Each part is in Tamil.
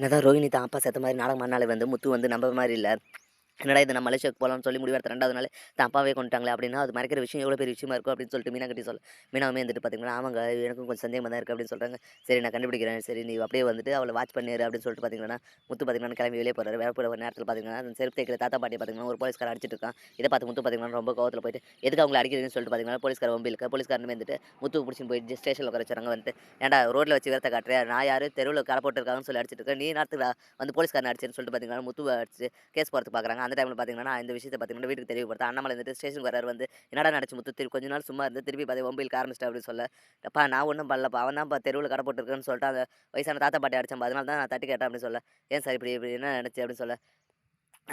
என்னதான் ரோஹினி தான் அப்பா செத்த மாதிரி நாடகம் பண்ணாலே வந்து முத்து வந்து நம்ப மாதிரி இல்லை. என்னடா இது நம்ம மலேசியாவுக்கு போகலாம்னு சொல்லி முடிவெடுத்த ரெண்டாவது நாள் தான் அப்பாவே கொண்டுட்டாங்களே அப்படின்னா அது மறைக்கிற விஷயம் எவ்வளோ பெரிய விஷயமா இருக்கும் அப்படின்னு சொல்லிட்டு மீனா கட்டி சொல்ல மீனாவுமே வந்துட்டு பார்த்தீங்கன்னா ஆமாங்க எனக்கும் கொஞ்சம் சந்தேகமாக தான் இருக்குது அப்படின்னு சொல்கிறாங்க சரி நான் கண்டுபிடிக்கிறேன். சரி நீ அப்படியே வந்துட்டு அவளை வாட்ச் பண்ணிடு அப்படின்னு சொல்லிட்டு பார்த்தீங்கன்னா முத்து பார்த்தீங்கன்னா கிளம்பி வெளியே போகிறாரு வேற போகிற நேரத்தில் பார்த்தீங்கன்னா அந்த செருப்பு தேய்க்கிற தாத்தா பாட்டி பார்த்தீங்கன்னா ஒரு போலீஸ்கார அடிச்சிட்டு இருக்கான். இதை பார்த்து முத்து பார்த்தீங்கன்னா ரொம்ப கோவத்தில் போயிட்டு எதுக்கு அவங்களை அடிக்கிறதுன்னு சொல்லிட்டு பார்த்தீங்கன்னா போலீஸ்கார ஒம்பிலுக்கு போலீஸ்காரன் வந்துட்டு முத்து பிடிச்சி போயிட்டு ஸ்டேஷனில் உட்கார வச்சுறாங்க வந்துட்டு. ஏன்டா ரோட்டில் வச்சு வேர்த்த காட்டுறேன் நான் யார்? தெருவில் கடை போட்டுருக்காங்கன்னு சொல்லி அடிச்சிட்டு இருக்கேன் நீ நேரத்தில் வந்து போலீஸ்காரன் அடிச்சுன்னு சொல்லிட்டு பார்த்தீங்கன்னா முத்து அடிச்சு கேஸ் போகிறதுக்கு பார்க்குறாங்க அந்த டைமில் பார்த்தீங்கன்னா இந்த விஷயத்தை பார்த்தீங்கன்னா வீட்டுக்கு தெரியப்படுத்த அண்ணாமலை வந்துட்டு ஸ்டேஷனுக்கு வரார் வந்து என்னடா நடச்சு முத்து? திருப்பி கொஞ்ச நாள் சும்மா இருந்து திருப்பி பார்த்து ஒம்பிலுக்கு ஆரம்பிச்சிட்டேன் அப்படின்னு சொல்ல. அப்பா நான் ஒன்றும் பண்ணலப்பா. அவன் தான் தெருவில் கடை போட்டுருக்கேன்னு சொல்லிட்டு அந்த வயசான தாத்தா பாட்டி அடிச்சான். அதனால தான் நான் தட்டி கேட்டேன் அப்படின்னு சொல்ல. ஏன் சார் இப்படி இப்படி என்ன நினச்சி? அப்படின்னு சொல்ல.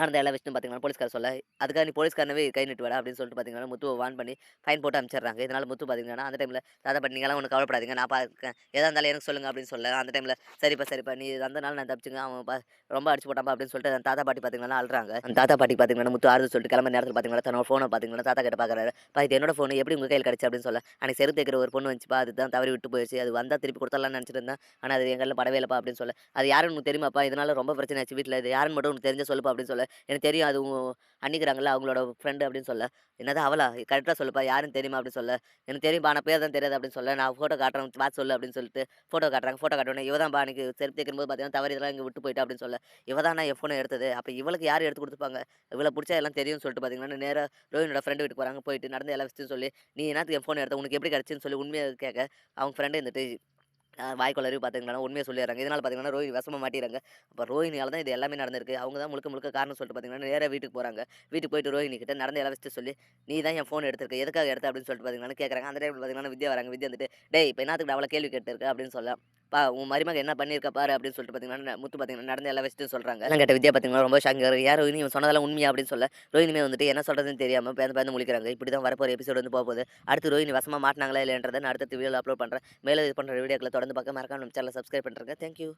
நடந்த எல்லா விஷயம் பார்த்தீங்கன்னா போலீஸ்கார சொல்ல அதுக்காக நீ போலீஸ்காரனவே கை நிட்டு வேடா அப்படின்னு சொல்லிட்டு பார்த்தீங்கன்னா முத்துவை வான் பண்ணி ஃபைன் போட்டு அனுப்பிச்சிடுறாங்க. இதனால் முத்து பார்த்தீங்கன்னா அந்த டைமில் தாத்தா பாட்டி நீங்களாம் ஒன்று கவலைப்படாதீங்க. நான் பார்க்கேன் எதாக இருந்தாலும் எனக்கு சொல்லுங்க அப்படின்னு சொல்ல அந்த டைமில் சரிப்பா சரிப்பா. நீ அந்த நாள் நான் தப்பிச்சுங்க அவன் ரொம்ப அடிச்சு போட்டாப்பா அப்படின்னு சொல்லிட்டு அந்த தாத்தா பாட்டி பார்த்தீங்கன்னா அழுறாங்க. அந்த தாத்தா பாட்டி பார்த்தீங்கன்னா முத்து ஆறுதல் சொல்லிட்டு கிளம்ப நேரத்தில் பார்த்தீங்கன்னா தன்னோட ஃபோனை பார்த்தீங்கன்னா தாத்தா கிட்ட பார்க்குறாரு பா இது என்னோட ஃபோன் எப்படி உங்கள் கையில் கிடச்சி அப்படின்னு சொல்ல அன்றைக்கி செருப்பு தைக்கிற ஒரு பொண்ணு வந்துச்சுப்பா. அதுதான் தவறி விட்டு போயிடுச்சு அது வந்தால் திருப்பி கொடுத்தலாம்னு நினச்சிட்டு இருந்தேன். ஆனால் அது எங்களில் படவே இல்லைப்பா அப்படின்னு சொல்ல அது யாருன்னு உனக்கு தெரியுமாப்பா? இதனால் ரொம்ப பிரச்சனை ஆச்சு. வீட்டில் இது யாருன்னு மட்டும் உனக்கு தெரிஞ்ச சொல்லுப்பா அப்படின்னு சொல்ல எனக்கு தெரியும் அது அன்னிக்கிறாங்களா அவங்களோட ஃப்ரெண்டு அப்படின்னு சொல்ல. என்னது அவளா? கரெக்டாக சொல்லுப்பா. யாருன்னு தெரியுமா அப்படின்னு சொல்ல. எனக்கு தெரியும்பா நான் பேர் தான் தெரியாது அப்படின்னு சொல்ல. நான் ஃபோட்டோ காட்டுறேன் பார்த்து சொல்லு அப்படின்னு சொல்லிட்டு ஃபோட்டோ காட்டுறாங்க. ஃபோட்டோ காட்டுறேன் இவ தான் எனக்கு செருப்பு தைக்கும் போது பார்த்தீங்கன்னா தவறு இதெல்லாம் இங்கே விட்டு போயிட்டா அப்படின்னு சொல்ல. இவ தான் நான் என் ஃபோனை எடுத்தது. அப்போ இவளுக்கு யார் எடுத்து கொடுத்துப்பாங்க? இவளை பிடிச்சா எல்லாம் தெரியும்னு சொல்லிட்டு பார்த்தீங்கன்னா நேராக ரோஹினோட ஃப்ரெண்டு வீட்டுக்கு போகிறாங்க போயிட்டு நடந்த எல்லா விஷயத்தையும் சொல்லி நீ என்னத்துக்கு என் ஃபோன் எடுத்த? உனக்கு எப்படி கிடச்சின்னு சொல்லி உண்மையை கேட்க அவங்க ஃப்ரெண்டு இருந்துட்டு வாய்க்குள்ளறிவு பார்த்துக்கலாம் உண்மையை சொல்லிடுறாங்க. இதனால் பார்த்தீங்கன்னா ரோஹினி விஷமா மாட்டிடுறாங்க அப்போ ரோஹினியால் தான் இது எல்லாமே நடந்திருக்கு. அவங்க தான் முழுக்க முழுக்க காரணம் சொல்லிட்டு பார்த்தீங்கன்னா நேராக வீட்டுக்கு போகிறாங்க வீட்டுக்கு போயிட்டு ரோஹினி கிட்ட நடந்த எல்லா விஷயத்தை சொல்லி நீ தான் என் ஃபோன் எடுத்திருக்க. எதுக்காக எடுத்த? அப்படின்னு சொல்லிட்டு பார்த்தீங்கன்னா கேட்குறாங்க அந்த டைமில் பார்த்தீங்கன்னா வித்யா வராங்க. வித்யா வந்துட்டு டேய் இப்போ என்னத்துக்கு அவ்வளோ கேள்வி கேட்டுருக்கு? அப்படின்னு சொல்லலாம் பா உன் மருமக என்ன பண்ணியிருக்க பாரு அப்படின்னு சொல்லிட்டு பார்த்தீங்கன்னா முத்து பார்த்தீங்கன்னா நடந்த எல்லா விஷயத்தையும் சொல்கிறாங்க எல்லாம் கேட்ட வித்யா பார்த்தீங்கன்னா ரொம்ப ஷாங்க யார் ரோஹினி சொன்னதெல்லாம் உண்மையா? அப்படின்னு சொல்ல ரோஹினிமே வந்துட்டு என்ன சொல்கிறதுன்னு தெரியாமல் பேருந்து பேருந்து முழிக்கிறாங்க. இப்படி தான் வரப்போகிற எபிசோடு வந்து போகுது அடுத்து ரோஹினி வசமாக மாட்டினாங்களா இல்லைன்றதை நான் அடுத்த வீடியோவில் அப்லோட் பண்ணுறேன் மேலே இது பண்ணுற வீடியோக்களை தொடர்ந்து பார்க்க மறக்காம நம்ம சேனலை சப்ஸ்கிரைப் பண்ணுறேங்க தேங்க்யூ